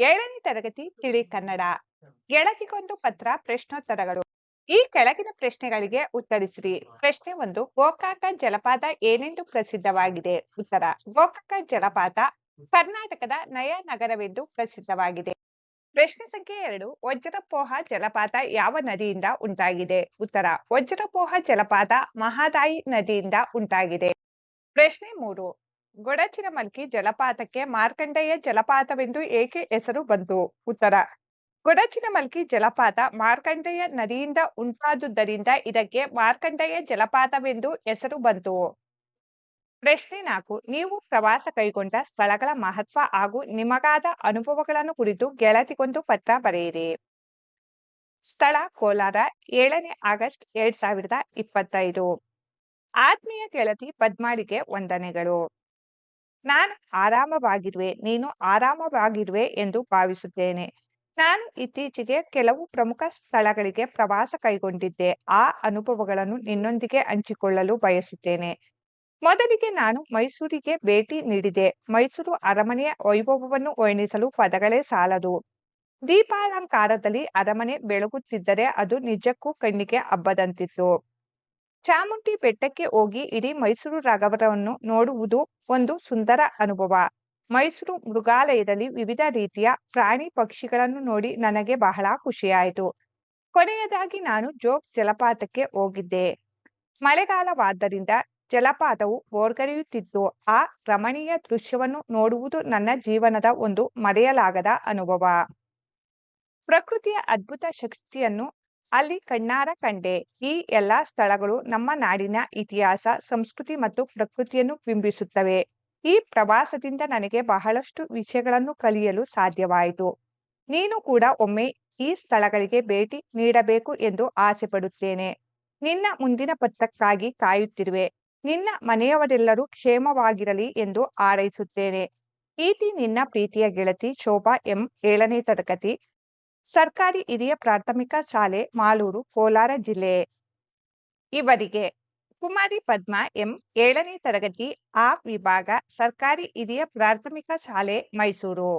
ಏಳನೇ ತರಗತಿ ತಿಳಿ ಕನ್ನಡ. ಗೆಳತಿಗೊಂದು ಪತ್ರ, ಪ್ರಶ್ನೋತ್ತರಗಳು. ಈ ಕೆಳಗಿನ ಪ್ರಶ್ನೆಗಳಿಗೆ ಉತ್ತರಿಸಿರಿ. ಪ್ರಶ್ನೆ ಒಂದು, ಗೋಕಾಕ ಜಲಪಾತ ಏನೆಂದು ಪ್ರಸಿದ್ಧವಾಗಿದೆ? ಉತ್ತರ, ಗೋಕಾಕ ಜಲಪಾತ ಕರ್ನಾಟಕದ ನಯ ನಗರವೆಂದು ಪ್ರಸಿದ್ಧವಾಗಿದೆ. ಪ್ರಶ್ನೆ ಸಂಖ್ಯೆ ಎರಡು, ವಜ್ರಪೋಹ ಜಲಪಾತ ಯಾವ ನದಿಯಿಂದ ಉಂಟಾಗಿದೆ? ಉತ್ತರ, ವಜ್ರಪೋಹ ಜಲಪಾತ ಮಹಾದಾಯಿ ನದಿಯಿಂದ ಉಂಟಾಗಿದೆ. ಪ್ರಶ್ನೆ ಮೂರು ಗೊಡಚಿರಮಲ್ಕಿ ಜಲಪಾತಕ್ಕೆ ಮಾರ್ಕಂಡೇಯ ಜಲಪಾತವೆಂದು ಏಕೆ ಹೆಸರು ಬಂತು? ಉತ್ತರ. ಗೊಡಚಿನಮಲ್ಕಿ ಜಲಪಾತ ಮಾರ್ಕಂಡೇಯ ನದಿಯಿಂದ ಉಂಟಾದುದರಿಂದ ಇದಕ್ಕೆ ಮಾರ್ಕಂಡೇಯ ಜಲಪಾತವೆಂದು ಹೆಸರು ಬಂತು. ಪ್ರಶ್ನೆ ನಾಲ್ಕು. ನೀವು ಪ್ರವಾಸ ಕೈಗೊಂಡ ಸ್ಥಳಗಳ ಮಹತ್ವ ಹಾಗೂ ನಿಮಗಾದ ಅನುಭವಗಳನ್ನು ಕುರಿತು ಗೆಳತಿಗೊಂದು ಪತ್ರ ಬರೆಯಿರಿ. ಸ್ಥಳ ಕೋಲಾರ, ಏಳನೇ ಆಗಸ್ಟ್ ಎರಡ್ ಸಾವಿರದ ಇಪ್ಪತ್ತೈದು. ಆತ್ಮೀಯ ಗೆಳತಿ ಪದ್ಮಾಳಿಗೆ ವಂದನೆಗಳು. ನಾನು ಆರಾಮವಾಗಿರುವೆ, ನೀನು ಆರಾಮವಾಗಿರುವೆ ಎಂದು ಭಾವಿಸುತ್ತೇನೆ. ನಾನು ಇತ್ತೀಚೆಗೆ ಕೆಲವು ಪ್ರಮುಖ ಸ್ಥಳಗಳಿಗೆ ಪ್ರವಾಸ ಕೈಗೊಂಡಿದ್ದೆ. ಆ ಅನುಭವಗಳನ್ನು ನಿನ್ನೊಂದಿಗೆ ಹಂಚಿಕೊಳ್ಳಲು ಬಯಸುತ್ತೇನೆ. ಮೊದಲಿಗೆ ನಾನು ಮೈಸೂರಿಗೆ ಭೇಟಿ ನೀಡಿದೆ. ಮೈಸೂರು ಅರಮನೆಯ ವೈಭವವನ್ನು ವರ್ಣಿಸಲು ಪದಗಳೇ ಸಾಲದು. ದೀಪಾಲಂಕಾರದಲ್ಲಿ ಅರಮನೆ ಬೆಳಗುತ್ತಿದ್ದರೆ ಅದು ನಿಜಕ್ಕೂ ಕಣ್ಣಿಗೆ ಹಬ್ಬದಂತಿತ್ತು. ಚಾಮುಂಡಿ ಬೆಟ್ಟಕ್ಕೆ ಹೋಗಿ ಇಡೀ ಮೈಸೂರು ರಾಘವರವನ್ನು ನೋಡುವುದು ಒಂದು ಸುಂದರ ಅನುಭವ. ಮೈಸೂರು ಮೃಗಾಲಯದಲ್ಲಿ ವಿವಿಧ ರೀತಿಯ ಪ್ರಾಣಿ ಪಕ್ಷಿಗಳನ್ನು ನೋಡಿ ನನಗೆ ಬಹಳ ಖುಷಿಯಾಯಿತು. ಕೊನೆಯದಾಗಿ ನಾನು ಜೋಗ್ ಜಲಪಾತಕ್ಕೆ ಹೋಗಿದ್ದೆ. ಮಳೆಗಾಲವಾದ್ದರಿಂದ ಜಲಪಾತವು ಓರ್ಗರಿಯುತ್ತಿದ್ದು ಆ ರಮಣೀಯ ದೃಶ್ಯವನ್ನು ನೋಡುವುದು ನನ್ನ ಜೀವನದ ಒಂದು ಮರೆಯಲಾಗದ ಅನುಭವ. ಪ್ರಕೃತಿಯ ಅದ್ಭುತ ಶಕ್ತಿಯನ್ನು ಅಲ್ಲಿ ಕಣ್ಣಾರ ಕಂಡೆ. ಈ ಎಲ್ಲ ಸ್ಥಳಗಳು ನಮ್ಮ ನಾಡಿನ ಇತಿಹಾಸ, ಸಂಸ್ಕೃತಿ ಮತ್ತು ಪ್ರಕೃತಿಯನ್ನು ಬಿಂಬಿಸುತ್ತವೆ. ಈ ಪ್ರವಾಸದಿಂದ ನನಗೆ ಬಹಳಷ್ಟು ವಿಷಯಗಳನ್ನು ಕಲಿಯಲು ಸಾಧ್ಯವಾಯಿತು. ನೀನು ಕೂಡ ಒಮ್ಮೆ ಈ ಸ್ಥಳಗಳಿಗೆ ಭೇಟಿ ನೀಡಬೇಕು ಎಂದು ಆಸೆ ಪಡುತ್ತೇನೆ ನಿನ್ನ ಮುಂದಿನ ಪತ್ರಕ್ಕಾಗಿ ಕಾಯುತ್ತಿರುವೆ. ನಿನ್ನ ಮನೆಯವರೆಲ್ಲರೂ ಕ್ಷೇಮವಾಗಿರಲಿ ಎಂದು ಹಾರೈಸುತ್ತೇನೆ. ಈತಿ ನಿನ್ನ ಪ್ರೀತಿಯ ಗೆಳತಿ ಶೋಭಾ ಎಂ ಏಳನೇ ತರಗತಿ ಸರ್ಕಾರಿ ಹಿರಿಯ ಪ್ರಾಥಮಿಕ ಶಾಲೆ, ಮಾಲೂರು, ಕೋಲಾರ ಜಿಲ್ಲೆ. ಇವರಿಗೆ ಕುಮಾರಿ ಪದ್ಮಾ ಎಂ ಏಳನೇ ತರಗತಿ ಆ ವಿಭಾಗ ಸರ್ಕಾರಿ ಹಿರಿಯ ಪ್ರಾಥಮಿಕ ಶಾಲೆ ಮೈಸೂರು.